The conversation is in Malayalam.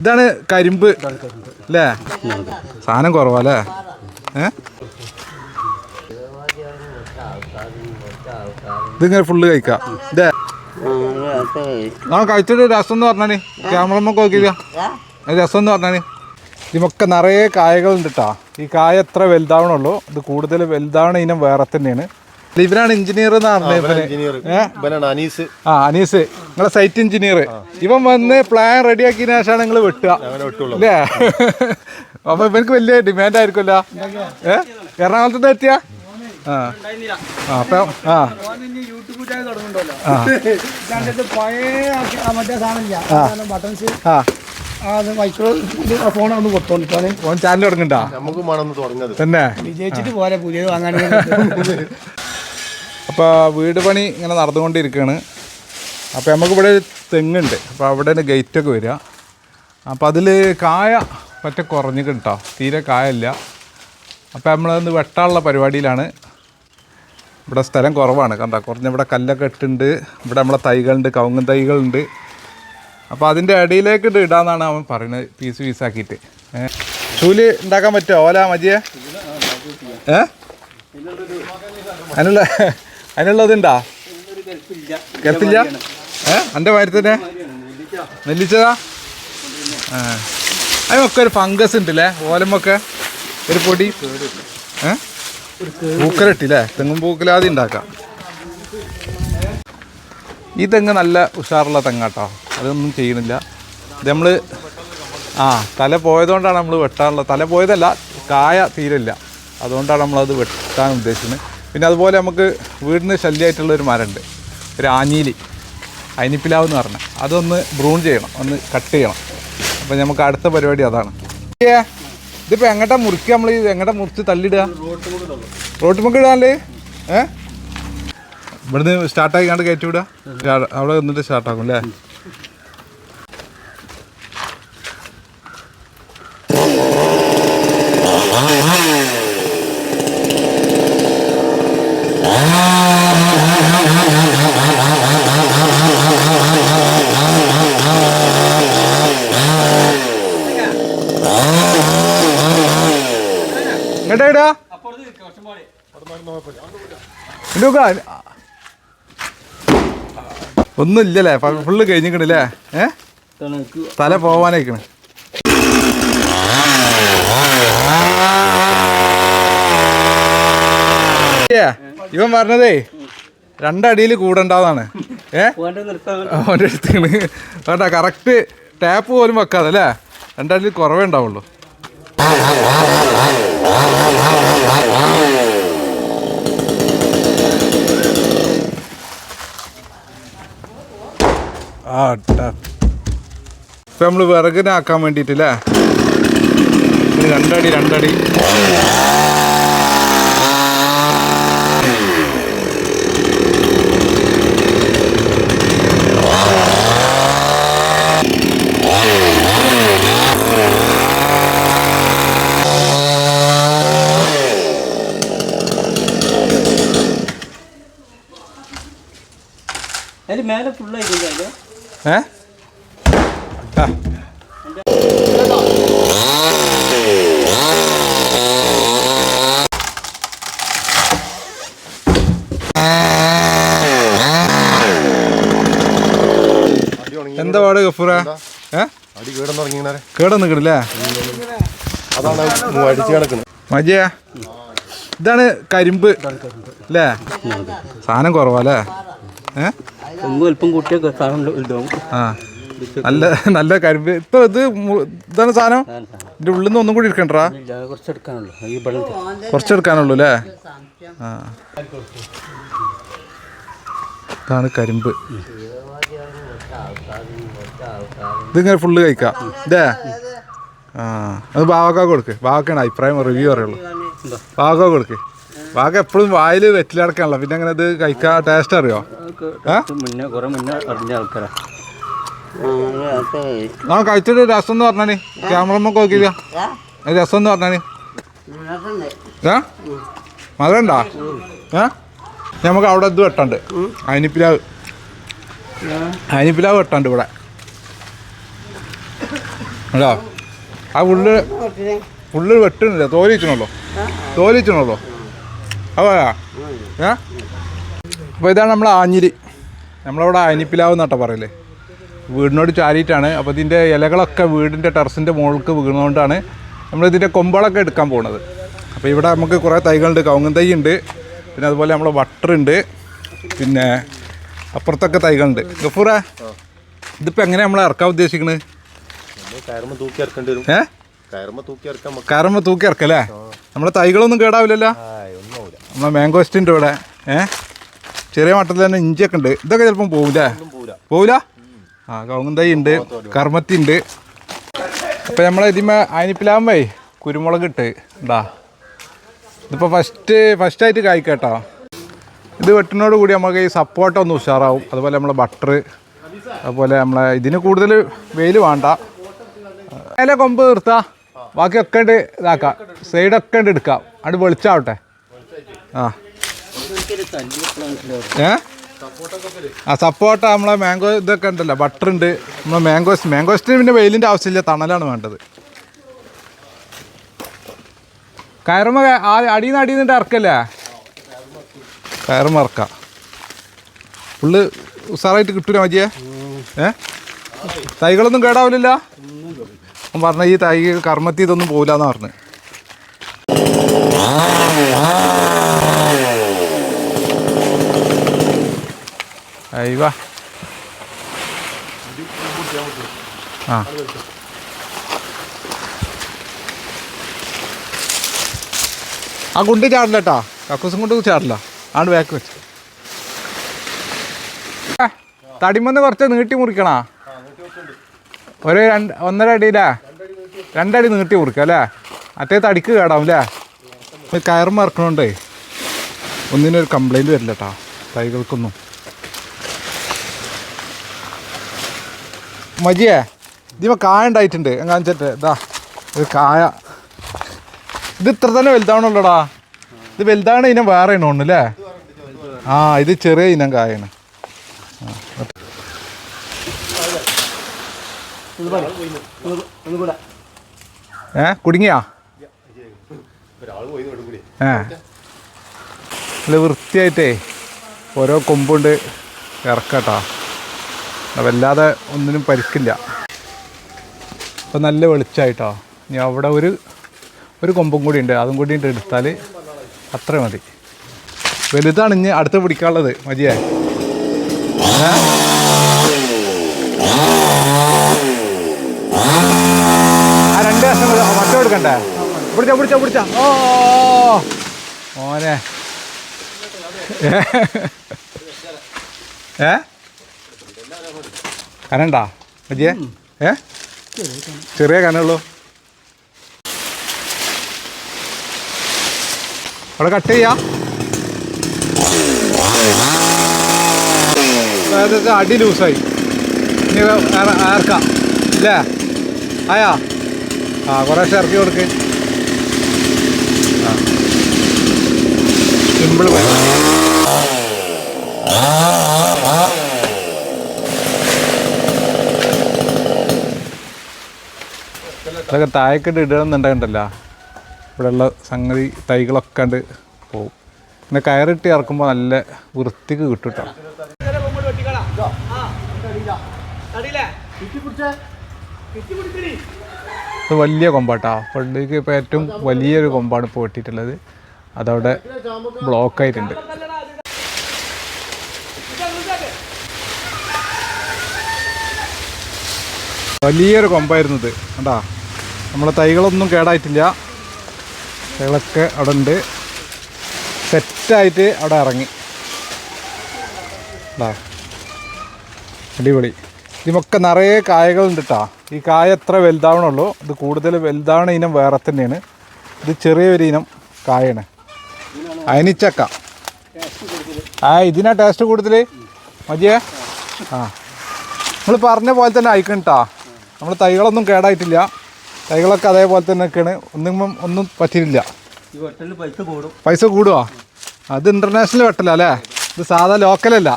ഇതാണ് കരിമ്പ്. അല്ലേ സാധനം കുറവല്ലേ? ഇതിങ്ങനെ ഫുള്ള് കഴിക്കാം. ആ കഴിച്ചിട്ട് രസം എന്ന് പറഞ്ഞാണ് ക്യാമറമ്മ നോക്കില്ല രസം എന്ന് പറഞ്ഞാൽ ഇതിമൊക്കെ നിറയെ കായകളുണ്ട് കേട്ടോ ഈ കായ എത്ര വലുതാവണുള്ളൂ ഇത് കൂടുതൽ വലുതാവണ ഇനം വേറെ തന്നെയാണ്. ഇവരാണ് എഞ്ചിനീയർ എന്ന് പറഞ്ഞത് ഇവനാണ് അനീസ്. ആ അനീസ്. നിങ്ങളെ സൈറ്റ് എഞ്ചിനീയർ ഇവൻ വന്ന് പ്ലാൻ റെഡി ആക്കിയതിനു ശേഷമാണ് നിങ്ങൾ വെട്ടുക. അല്ലേ അപ്പൊ ഇവനക്ക് വലിയ ഡിമാൻഡ് ആയിരിക്കുമല്ലോ. ഏ? എറണാകുളത്ത് എത്തിയ? ആ. അപ്പൊ ആ. ഫോൺ ചാനൽ തുടങ്ങണ്ട നമുക്ക് തന്നെ? വിജയിച്ചിട്ട് പോരാ പുതിയത് വാങ്ങാൻ അപ്പോൾ വീട് പണി ഇങ്ങനെ നടന്നുകൊണ്ടിരിക്കുകയാണ്. അപ്പോൾ നമുക്കിവിടെ ഒരു തെങ്ങുണ്ട്. അപ്പോൾ അവിടെ ഗേറ്റൊക്കെ വരിക. അപ്പോൾ അതിൽ കായ പറ്റ കുറഞ്ഞു കേട്ടോ തീരെ കായല്ല. അപ്പോൾ നമ്മളൊന്ന് വെട്ടാനുള്ള പരിപാടിയിലാണ്. ഇവിടെ സ്ഥലം കുറവാണ്. കണ്ട? കുറഞ്ഞ ഇവിടെ കല്ലൊക്കെ ഇട്ടുണ്ട്. ഇവിടെ നമ്മളെ തൈകളുണ്ട് കവുങ്ങൻ തൈകളുണ്ട്. അപ്പോൾ അതിന്റെ ഇടയിലേക്ക് ഇട്ട് ഇടാന്നാണ് അവൻ പറയുന്നത്. പീസ് പീസാക്കിയിട്ട് ചൂൽ ഉണ്ടാക്കാൻ പറ്റുമോ ഓല മതിയേ ഏ? അതിനുള്ള അതിനുള്ളതുണ്ടാ? കെൽപ്പില്ല ഏ? എന്റെ തന്നെ? നെല്ലിച്ചതാ? ആ. അതിനൊക്കെ ഒരു ഫംഗസ് ഉണ്ടല്ലേ? ഓലമൊക്കെ ഒരു പൊടി? ഏ? പൂക്കരട്ടില്ലേ തെങ്ങും പൂക്കലാതി ഉണ്ടാക്കാം. ഈ തെങ്ങ് നല്ല ഉഷാറുള്ള തെങ്ങാട്ടോ. അതൊന്നും ചെയ്യുന്നില്ല. ഇത് നമ്മൾ ആ തല പോയതുകൊണ്ടാണ് നമ്മൾ വെട്ടാനുള്ളത് തല പോയതല്ല കായ തീരില്ല അതുകൊണ്ടാണ് നമ്മളത് വെട്ടാൻ ഉദ്ദേശിക്കുന്നത്. പിന്നെ അതുപോലെ നമുക്ക് വീടിന് ശല്യമായിട്ടുള്ളൊരു മരമുണ്ട് ഒരു ആഞ്ഞീലി. അനിപ്പിലാവ് എന്ന് പറഞ്ഞാൽ അതൊന്ന് ബ്രൂൺ ചെയ്യണം. ഒന്ന് കട്ട് ചെയ്യണം. അപ്പോൾ നമുക്ക് അടുത്ത പരിപാടി അതാണ്. ഇതിപ്പോൾ എങ്ങോട്ടാ മുറിക്കുക നമ്മൾ എങ്ങോട്ടാ മുറിച്ച് തള്ളിയിടുക റോട്ട് മുക്ക് ഇടാല്ലേ ഏ? ഇവിടുന്ന് സ്റ്റാർട്ടാക്കി കണ്ട് കയറ്റി വിടുക. അവിടെ നിന്നിട്ട് സ്റ്റാർട്ടാക്കും അല്ലേ എടാ എടാ. ഇടുക. ഒന്നും ഇല്ലല്ലേ ഫുള്ള് കഴിഞ്ഞിക്കണല്ലേ ഏ? തല പോവാനായിക്കണ്. ഇവൻ പറഞ്ഞതേ രണ്ടടിയിൽ കൂടണ്ടാന്നാണ്. ഏ? അവന്റെ വേണ്ട കറക്റ്റ് ടാപ്പ് പോലും വെക്കാതെ അല്ലേ രണ്ടടിയിൽ കുറവേ ഉണ്ടാവുള്ളൂ. ആ ട്ടാ. ഇപ്പൊ നമ്മൾ വിറകിനാക്കാൻ വേണ്ടിയിട്ടില്ലേ രണ്ടടി രണ്ടടി ഏ? ആ. എന്താ പാട് ഗഫൂറ? അടി കേടെന്ന് തുടങ്ങിയാരെ കേട നിൽക്കണില്ലേ അതാണ് അടിച്ച് കിടക്കുന്നത് മജിയ ഇതാണ് കരിമ്പ്. അല്ലേ സാധനം കുറവല്ലേ ഏ? ഒന്നും അല്പം കൂട്ടിയൊക്കെ സാധനം ആ നല്ല നല്ല കരിമ്പ്. ഇപ്പൊ ഇത് മു- ഇതാണ് സാധനം? ഇതിന്റെ ഉള്ളിൽ നിന്ന് ഒന്നും കൂടി എടുക്കണ്ടാ? കുറച്ചെടുക്കാനുള്ളൂ. ഈ കുറച്ചെടുക്കാനുള്ളൂ അല്ലേ? ആ. ഇതാണ് കരിമ്പ്. ഇതിങ്ങനെ ഫുള്ള് കഴിക്കാം. ഇതേ? ആ അത് ബാവക്ക കൊടുക്ക്. ബാവക്കാണ് അഭിപ്രായം റിവ്യൂ പറയുള്ളൂ. ബാവക്ക കൊടുക്ക്. ബാവക്ക എപ്പോഴും വായിൽ വെറ്റിലടക്കാണല്ലോ പിന്നെ അങ്ങനെ ഇത് കഴിക്കാൻ ടേസ്റ്റ് അറിയോ? ഏ മുന്നേ കുറെ മുന്നേ അറിഞ്ഞ ആൾക്കാരാ. ആ കഴിച്ചിട്ട് രസം എന്ന് പറഞ്ഞാണ് ക്യാമറമ്മ നോക്കിയില്ല രസം എന്ന് പറഞ്ഞാൽ. ഏ? മധുരണ്ടാ ഏ? നമുക്ക് അവിടെ ഇത് വെട്ടണ്ട്. അനിപ്പിലാവ് അനിപ്പിലാവ് വെട്ടണ്ട് ഇവിടെ. അല്ലോ ആ ഉള്ളിൽ ഉള്ളിൽ വെട്ടുന്നില്ല. തോലിച്ചണല്ലോ തോലിച്ചണല്ലോ അതാ ഏ? അപ്പോൾ ഇതാണ് നമ്മൾ ആഞ്ഞിരി നമ്മളവിടെ ആഞ്ഞിപ്പിലാവ് എന്നാട്ടോ പറയല്ലേ വീടിനോട് ചാരിയിട്ടാണ്. അപ്പോൾ ഇതിന്റെ ഇലകളൊക്കെ വീടിന്റെ ടെറസിന്റെ മുകൾക്ക് വീണുകൊണ്ടാണ് നമ്മളിതിന്റെ കൊമ്പളൊക്കെ എടുക്കാൻ പോകുന്നത് അപ്പോൾ ഇവിടെ നമുക്ക് കുറേ തൈകളുണ്ട്. കൗങ്ങൻ തൈ ഉണ്ട്. പിന്നെ അതുപോലെ നമ്മളെ വട്ടറുണ്ട് പിന്നെ അപ്പുറത്തൊക്കെ തൈകളുണ്ട്. ഗഫൂറ ഇതിപ്പോൾ എങ്ങനെ നമ്മൾ ഇറക്കാൻ ഉദ്ദേശിക്കുന്നത് നമ്മൾ കയറുമ്പോൾ തൂക്കി ഏ? കയറുമ്പോൾ ഇറക്കല്ലേ? നമ്മുടെ തൈകളൊന്നും കേടാവില്ലല്ലോ? നമ്മളെ മാംഗോസ്റ്റിന്റെ ഇവിടെ. ഏ? ചെറിയ മട്ടത്തിൽ തന്നെ ഇഞ്ചിയൊക്കെ ഉണ്ട്. ഇതൊക്കെ ചിലപ്പം പോവില്ല. പോവില്ല? ആ കവുങ്ങൻ തൈ ഉണ്ട് കർമ്മത്തി ഉണ്ട്. അപ്പം നമ്മളെ ഇതിമേ അനിപ്പിലാകുമ്പേ കുരുമുളക് ഇട്ട് ഉണ്ടാ ഇതിപ്പോൾ ഫസ്റ്റ് ഫസ്റ്റ് ആയിട്ട് കായ്ക്കട്ടോ. ഇത് വെട്ടിനോട് കൂടി നമുക്ക് ഈ സപ്പോർട്ട് ഒന്ന് ഉഷാറാവും. അതുപോലെ നമ്മളെ ബട്ടർ അതുപോലെ നമ്മളെ ഇതിന് കൂടുതൽ വെയിൽ വേണ്ട. അതിലെ കൊമ്പ് നിർത്താ. ബാക്കിയൊക്കെ ഉണ്ട് ഇതാക്കാം. സൈഡൊക്കെ ഉണ്ട് എടുക്കാം. അത് വെളിച്ചാവട്ടെ. ആ. ഏ? ആ സപ്പോട്ട നമ്മളെ മാംഗോ ഇതൊക്കെ ഉണ്ടല്ലോ ബട്ടർ ഉണ്ട്. നമ്മളെ മാംഗോസ് മാംഗോസ്റ്റിന് പിന്നെ വെയിലിന്റെ ആവശ്യമില്ല തണലാണ് വേണ്ടത്. കയറുമ്പ അടിയിൽ നിന്ന് അടിയിൽ നിന്നിട്ട് ഇറക്കല്ലേ? കയറുമ ഇറക്കാം. ഫുള്ള് ഉസാറായിട്ട് കിട്ടൂല മതിയേ ഏ? തൈകളൊന്നും കേടാവില്ലല്ലോ അവൻ പറഞ്ഞ ഈ തൈ കർമ്മത്തി ഇതൊന്നും പോകില്ലെന്ന് പറഞ്ഞു. അയ്യ. ആ. ആ കുണ്ടി ചാടില്ല കേട്ടാ. കക്കൂസും കൊണ്ട് ചാടില്ല. ആണ്ട് ബാക്ക് വെച്ച്. തടിമന്ന് കുറച്ച് നീട്ടി മുറിക്കണാ? ഒരു രണ്ട് ഒന്നര അടിയിലാ? രണ്ടടി നീട്ടി മുറിക്കുക അല്ലേ? മറ്റേ തടിക്ക് കേടാവും അല്ലേ? കയറും മറക്കണോണ്ടേ. ഒന്നിനൊരു കംപ്ലൈന്റ് വരില്ല കേട്ടോ. തൈകൾക്കൊന്നും മജിയേ? ഇതിമ കായ ഉണ്ടായിട്ടുണ്ട് കാണിച്ചിട്ട് ഇതാ ഇത് കായ. ഇത് ഇത്ര തന്നെ വലുതാണല്ലോടാ ഇത് വലുതാണ് ഇനം വേറെ ഇനം അല്ലേ ആ ഇത് ചെറിയ ഇനം കായാണ്. ഏ കുടുങ്ങിയാ? ഏ. നല്ല വൃത്തിയായിട്ടേ ഓരോ കൊമ്പുണ്ട് ഇറക്കട്ടാ. വല്ലാതെ ഒന്നിനും പരിക്കില്ല. അപ്പോൾ നല്ല വെളിച്ചമായിട്ടോ ഇനി അവിടെ ഒരു ഒരു കൊമ്പും കൂടി ഉണ്ട്. അതും കൂടി എടുത്താൽ അത്ര മതി. വലുതാണ് ഇനി അടുത്ത് പിടിക്കാനുള്ളത്. മതിയേ. രണ്ട് കഷ്ണം മറ്റോ കൊടുക്കണ്ടേ പിടിച്ച പിടിച്ച ഏ? കനണ്ടാ? മതിയേ? ഏ? ചെറിയ കനുള്ളൂ. അവിടെ കട്ട് ചെയ്യാ. അടി ലൂസായി. ഇനി ഇല്ലേ? ആയാ? ആ കുറേശ്ശെ ഇറക്കി കൊടുക്ക്. സിമ്പിൾ ഇതൊക്കെ താഴേക്കിട്ട് ഇടണമെന്നുണ്ടെങ്കിലല്ല ഇവിടെയുള്ള സംഗതി തൈകളൊക്കെ കണ്ട് പോവും. പിന്നെ കയറിട്ട് ഇറക്കുമ്പോൾ നല്ല വൃത്തിക്ക് കിട്ടും ഇത് വലിയ കൊമ്പാട്ടാ. പള്ളിക്ക് ഇപ്പോൾ ഏറ്റവും വലിയൊരു കൊമ്പാണ് ഇപ്പോൾ വെട്ടിയിട്ടുള്ളത്. അതവിടെ ബ്ലോക്ക് ആയിട്ടുണ്ട്. വലിയൊരു കൊമ്പായിരുന്നു ഇത്. കണ്ടാ? നമ്മളെ തൈകളൊന്നും കേടായിട്ടില്ല. തൈകളൊക്കെ അവിടെ ഉണ്ട് സെറ്റായിട്ട് അവിടെ ഇറങ്ങി. കണ്ടാ അടിപൊളി. ഇതിമൊക്കെ നിറയെ കായകളുണ്ട് കേട്ടോ ഈ കായ എത്ര വലുതാവണുള്ളൂ. ഇത് കൂടുതൽ വലുതാവണ ഇനം വേറെ തന്നെയാണ്. ഇത് ചെറിയൊരു ഇനം കായാണ്. അയനിച്ചക്ക. ആ ഇതിനാ ടേസ്റ്റ് കൂടുതൽ മതിയേ? ആ. നമ്മൾ പറഞ്ഞ പോലെ തന്നെ അയക്കണം നമ്മൾ തൈകളൊന്നും കേടായിട്ടില്ല. തൈകളൊക്കെ അതേപോലെ തന്നെ ഒക്കെയാണ് ഒന്നും ഒന്നും പറ്റിയില്ല പൈസ കൂടും. പൈസ കൂടുവാ. അത് ഇന്റർനാഷണൽ വെട്ടല അല്ലേ? ഇത് സാധാ ലോക്കലല്ല